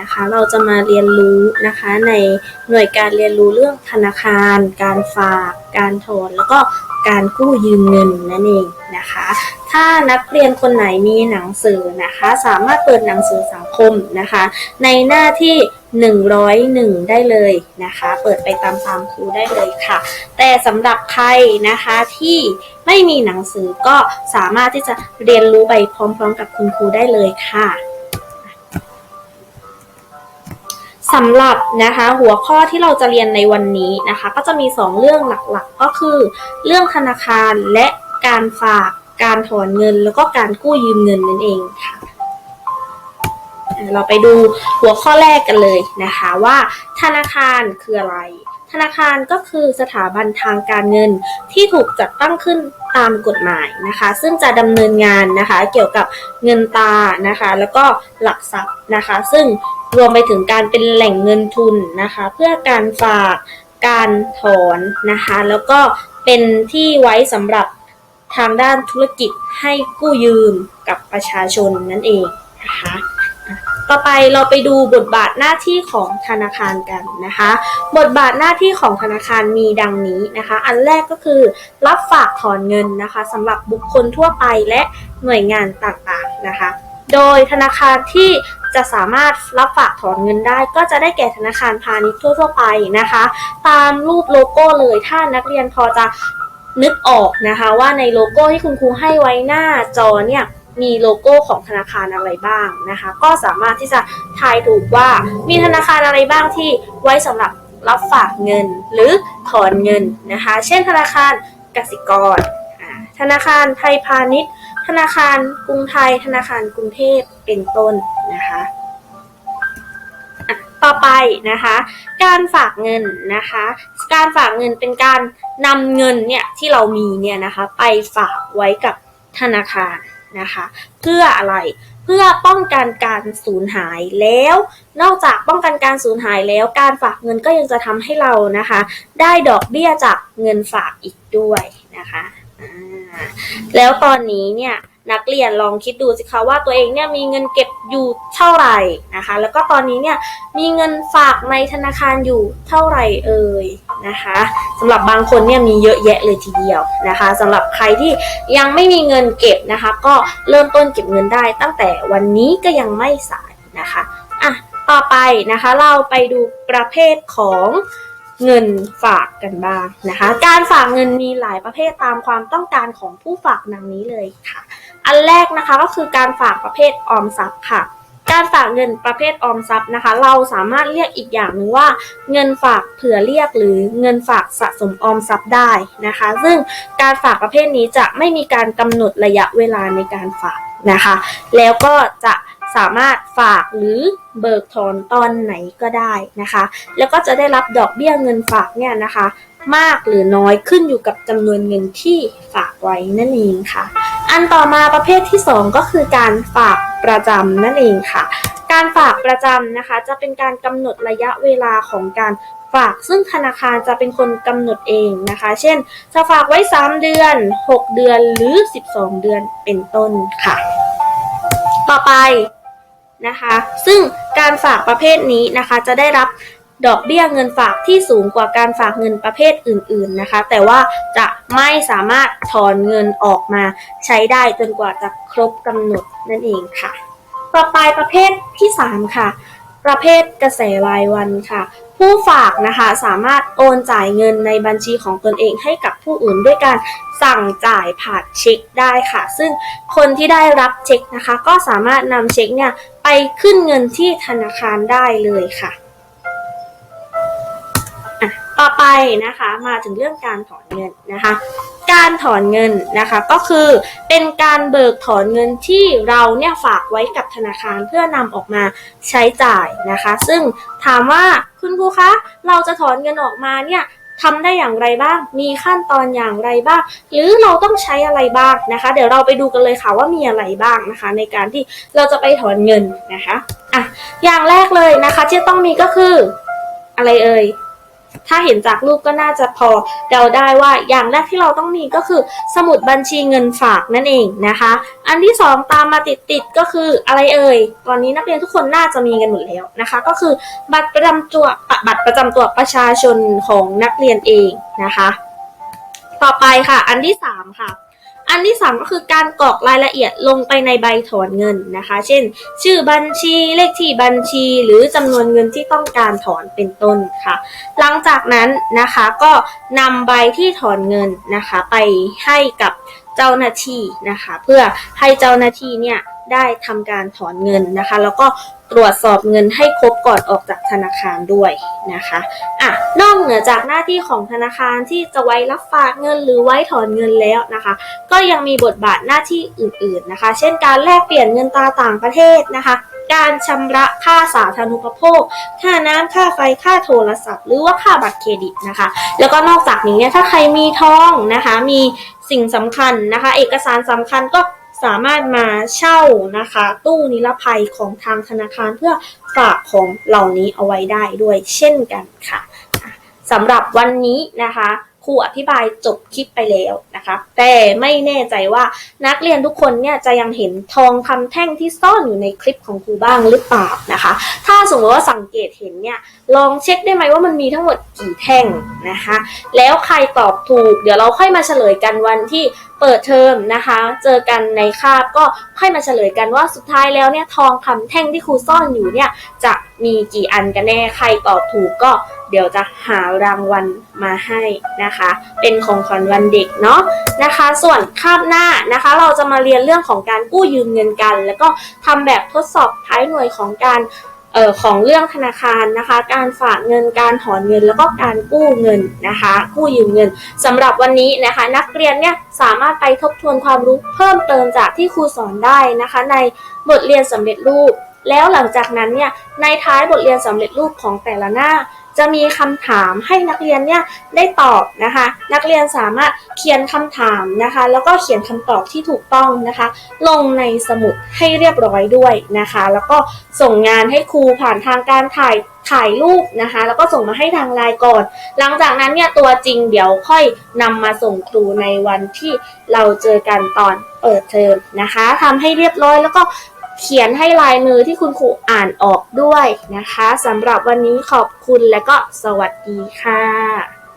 นะคะ เราจะมาเรียนรู้นะคะในหน่วยการเรียนรู้เรื่องธนาคาร การฝาก การถอน แล้วก็การกู้ยืมเงินนั่นเองนะคะ ถ้านักเรียนคนไหนมีหนังสือนะคะ สามารถเปิดหนังสือสังคมนะคะ ในหน้าที่ 101 ได้เลยนะคะ เปิดไปตามตามครูได้เลยค่ะ แต่สำหรับใครนะคะที่ไม่มีหนังสือก็สามารถที่จะเรียนรู้ไปพร้อม ๆ กับคุณครูได้เลยค่ะ สำหรับนะคะหัวข้อที่เราจะเรียนในวันนี้นะคะ ก็จะมี 2 เรื่องหลักๆ ก็คือ เรื่องธนาคารและการฝากการถอนเงิน แล้วก็การกู้ยืมเงินนั่นเองค่ะอะเราไปดูหัวข้อแรกกันเลยนะคะว่า ธนาคารคืออะไร ธนาคารก็คือสถาบันทางการเงินที่ถูกจัดตั้งขึ้นตามกฎหมายนะคะ ซึ่งจะดำเนินงานนะคะเกี่ยวกับเงินตรานะคะ แล้วก็หลักทรัพย์นะคะ ซึ่ง รวมไปถึงการเป็นแหล่งเงินทุนนะคะ เพื่อการฝากการถอนนะคะ แล้วก็เป็นที่ไว้สำหรับทางด้านธุรกิจให้กู้ยืมกับประชาชนนั่นเองนะคะต่อไปเราไปดูบทบาทหน้าที่ของธนาคารกันนะคะ บทบาทหน้าที่ของธนาคารมีดังนี้นะคะ อันแรกก็คือรับฝากถอนเงินนะคะสำหรับบุคคลทั่วไปและหน่วยงานต่างๆนะคะ โดยธนาคารที่ จะสามารถรับฝากถอนเงินได้ ก็จะได้แก่ธนาคารพาณิชย์ทั่ว ๆ ไปนะคะ ตามรูปโลโก้เลยถ้านักเรียนพอจะนึกออกนะคะ ว่าในโลโก้ที่คุณครูให้ไว้หน้าจอเนี่ยมีโลโก้ของธนาคารอะไรบ้างนะคะ ก็สามารถที่จะทายถูกว่ามีธนาคารอะไรบ้างที่ไว้สำหรับรับฝากเงินหรือถอนเงินนะคะ เช่น ธนาคารกสิกร ธนาคารไทยพาณิชย์ ธนาคารกรุงไทย ธนาคารกรุงเทพ เป็นต้นนะคะต่อไปนะคะ การฝากเงินนะคะ การฝากเงินเป็นการนำเงินเนี่ยที่เรามีเนี่ยนะคะ ไปฝากไว้กับธนาคารนะคะ เพื่ออะไรเพื่อป้องกันการสูญหายแล้ว นอกจากป้องกันการสูญหายแล้ว การฝากเงินก็ยังจะทำให้เรานะคะ ได้ดอกเบี้ยจากเงินฝากอีกด้วยนะคะแล้วตอนนี้เนี่ย นักเรียนลองคิดดูสิคะว่าตัวเองเนี่ยมีเงินเก็บอยู่เท่าไหร่นะคะ แล้วก็ตอนนี้เนี่ยมีเงินฝากในธนาคารอยู่เท่าไหร่เอ่ยนะคะสำหรับบางคนเนี่ยมีเยอะแยะเลยทีเดียวนะคะสำหรับใครที่ยังไม่มีเงินเก็บนะคะ ก็เริ่มต้นเก็บเงินได้ ตั้งแต่วันนี้ก็ยังไม่สายนะคะอะต่อไปนะคะเราไปดูประเภทของเงินฝากกันบ้างนะคะ การฝากเงินมีหลายประเภทตามความต้องการของผู้ฝากดังนี้เลยค่ะ อันแรกนะคะก็คือการฝากประเภทออมทรัพย์ค่ะ การฝากเงินประเภทออมทรัพย์นะคะ เราสามารถเรียกอีกอย่างหนึ่งว่า เงินฝากเผื่อเรียกหรือเงินฝากสะสมออมทรัพย์ได้นะคะ ซึ่งการฝากประเภทนี้จะไม่มีการกำหนดระยะเวลาในการฝากนะคะ แล้วก็จะสามารถฝากหรือเบิกถอนตอนไหนก็ได้นะคะ แล้วก็จะได้รับดอกเบี้ยเงินฝากเนี่ยนะคะ มากหรือน้อยขึ้นอยู่กับจำนวนเงินที่ฝากไว้นั่นเองค่ะ อันต่อมาประเภทที่ 2 ก็คือการฝากประจำนั่นเองค่ะ การฝากประจำนะคะ จะเป็นการกำหนดระยะเวลาของการฝากซึ่งธนาคารจะเป็นคนกำหนดเองนะคะ เช่น จะฝากไว้ 3 เดือน 6 เดือนหรือ 12 เดือนเป็นต้นค่ะ ต่อไปนะคะ ซึ่งการฝากประเภทนี้นะคะจะได้รับ ดอกเบี้ยเงินฝากที่สูงกว่าการฝากเงินประเภทอื่น ๆนะคะ แต่ว่าจะไม่สามารถถอนเงินออกมาใช้ได้จนกว่าจะครบกำหนดนั่นเองค่ะ ต่อไปประเภทที่ 3 ค่ะ ประเภทกระแสรายวันค่ะ ผู้ฝากนะคะสามารถโอนจ่ายเงินในบัญชีของตนเองให้กับผู้อื่นด้วยการสั่งจ่ายผ่านเช็คได้ค่ะ ซึ่งคนที่ได้รับเช็คนะคะ ก็สามารถนำเช็คเนี่ยไปขึ้นเงินที่ธนาคารได้เลยค่ะอะ ต่อไปนะคะมาถึงเรื่องการถอนเงินนะคะ การถอนเงินนะคะก็คือเป็นการเบิกถอนเงินที่เราเนี่ยฝากไว้กับธนาคารเพื่อนำออกมาใช้จ่ายนะคะ ซึ่งถามว่าคุณครูคะเราจะถอนเงินออกมาเนี่ยทำได้อย่างไรบ้าง มีขั้นตอนอย่างไรบ้าง หรือเราต้องใช้อะไรบ้างนะคะ เดี๋ยวเราไปดูกันเลยค่ะว่ามีอะไรบ้างนะคะ ในการที่เราจะไปถอนเงินนะคะอะอย่างแรกเลยนะคะที่ต้องมีก็คืออะไรเอ่ย ถ้าเห็นจากรูปก็น่าจะพอเดาได้ว่าอย่างแรกที่เราต้องมีก็คือ สมุดบัญชีเงินฝากนั่นเองนะคะ อันที่สองตามมาติดๆก็คืออะไรเอ่ย ตอนนี้นักเรียนทุกคนน่าจะมีกันหมดแล้วนะคะ ก็คือบัตรประจำตัวบัตรประจำตัวประชาชนของนักเรียนเองนะคะ ต่อไปค่ะ อันที่สามค่ะ อันที่สามก็คือการกรอกรายละเอียดลงไปในใบถอนเงินนะคะ เช่น ชื่อบัญชีเลขที่บัญชี หรือจำนวนเงินที่ต้องการถอนเป็นต้นค่ะ หลังจากนั้นนะคะก็นำใบที่ถอนเงินนะคะ ไปให้กับเจ้าหน้าที่นะคะ เพื่อให้เจ้าหน้าที่เนี่ย ได้ทำการถอนเงินนะคะ แล้วก็ตรวจสอบเงินให้ครบก่อนออกจากธนาคารด้วยนะคะอะนอกเหนือจากหน้าที่ของธนาคารที่จะไว้รับฝากเงินหรือไว้ถอนเงินแล้วนะคะ ก็ยังมีบทบาทหน้าที่อื่นๆนะคะ เช่นการแลกเปลี่ยนเงินตราต่างประเทศนะคะการชำระค่าสาธารณูปโภค ค่าน้ำ ค่าไฟ ค่าโทรศัพท์ หรือว่าค่าบัตรเครดิตนะคะ แล้วก็นอกจากนี้เนี่ย ถ้าใครมีทองนะคะ มีสิ่งสำคัญนะคะ เอกสารสำคัญก็ สามารถมาเช่านะคะ ตู้นิรภัยของทางธนาคารเพื่อฝากของเหล่านี้เอาไว้ได้ด้วยเช่นกันค่ะสำหรับวันนี้นะคะ รูอธิบายจบคลิปไปแล้วนะคะ แต่ไม่แน่ใจว่านักเรียนทุกคนเนี่ยจะยังเห็นทองคำแท่งที่ซ่อนอยู่ในคลิปของครูบ้างหรือเปล่านะคะ ถ้าสมมติว่าสังเกตเห็นเนี่ยลองเช็คได้ไหมว่ามันมีทั้งหมดกี่แท่งนะคะ แล้วใครตอบถูก เดี๋ยวเราค่อยมาเฉลยกันวันที่เปิดเทอมนะคะ เจอกันในคาบก็ค่อยมาเฉลยกันว่าสุดท้ายแล้วเนี่ยทองคำแท่งที่ครูซ่อนอยู่เนี่ยจะมีกี่อันกันแน่ใครตอบถูกก็ เดี๋ยวจะหารางวัลมาให้นะคะ เป็นของขวัญวันเด็กเนาะนะคะ ส่วนคาบหน้านะคะ เราจะมาเรียนเรื่องของการกู้ยืมเงินกัน แล้วก็ทำแบบทดสอบท้ายหน่วยของการเอ่อของเรื่องธนาคารนะคะ การฝากเงิน การถอนเงิน แล้วก็การกู้เงินนะคะ กู้ยืมเงินสำหรับวันนี้นะคะ นักเรียนเนี่ยสามารถไปทบทวนความรู้เพิ่มเติมจากที่ครูสอนได้นะคะ ในบทเรียนสำเร็จรูป แล้วหลังจากนั้นเนี่ยในท้ายบทเรียนสำเร็จรูปของแต่ละหน้า จะมีคำถามให้นักเรียนเนี่ยได้ตอบนะคะ นักเรียนสามารถเขียนคำถามนะคะ แล้วก็เขียนคำตอบที่ถูกต้องนะคะ ลงในสมุดให้เรียบร้อยด้วยนะคะ แล้วก็ส่งงานให้ครูผ่านทางการถ่ายถ่ายรูปนะคะ แล้วก็ส่งมาให้ทางไลน์ก่อน หลังจากนั้นเนี่ยตัวจริงเดี๋ยวค่อยนำมาส่งครูในวันที่เราเจอกันตอนเปิดเทอมนะคะทำให้เรียบร้อยแล้วก็ เขียนให้ลายมือที่คุณครูอ่านออกด้วยนะคะสำหรับวันนี้ขอบคุณและก็สวัสดีค่ะ